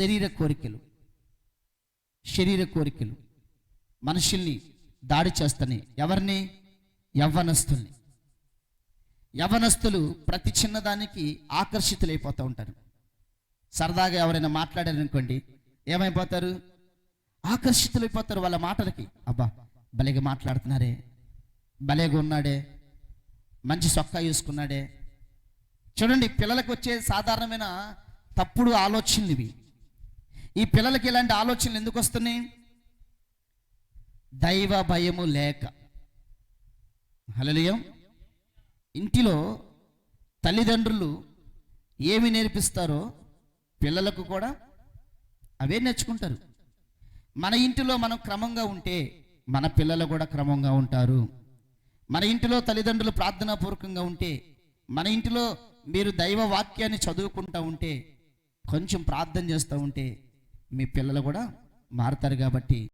శరీర కోరికలు శరీర కోరికలు మనుషుల్ని దాడి చేస్తాయి ఎవరిని? యవ్వనస్తుల్ని. యవ్వనస్తులు ప్రతి చిన్నదానికి ఆకర్షితులైపోతూ ఉంటారు. సరదాగా ఎవరైనా మాట్లాడారనుకోండి ఏమైపోతారు? ఆకర్షితులైపోతారు వాళ్ళ మాటలకి. అబ్బా భలేగా మాట్లాడుతున్నారే భలేగా ఉన్నాడే మంచి సొక్కా చూసుకున్నాడే చూడండి పిల్లలకు వచ్చే సాధారణమైన తప్పుడు ఆలోచనలు ఇవి. ఈ పిల్లలకి ఇలాంటి ఆలోచనలు ఎందుకు వస్తున్నాయి? దైవ భయము లేక. హలలియం ఇంటిలో తల్లిదండ్రులు ఏమి నేర్పిస్తారో పిల్లలకు కూడా అవే నేర్చుకుంటారు. మన ఇంటిలో మనం క్రమంగా ఉంటే మన పిల్లలు కూడా క్రమంగా ఉంటారు. మన ఇంటిలో తల్లిదండ్రులు ప్రార్థనాపూర్వకంగా ఉంటే మన ఇంటిలో మీరు దైవ వాక్యాన్ని చదువుకుంటూ ఉంటే కొంచెం ప్రార్థన చేస్తూ ఉంటే మీ పిల్లలు కూడా మారుతారు కాబట్టి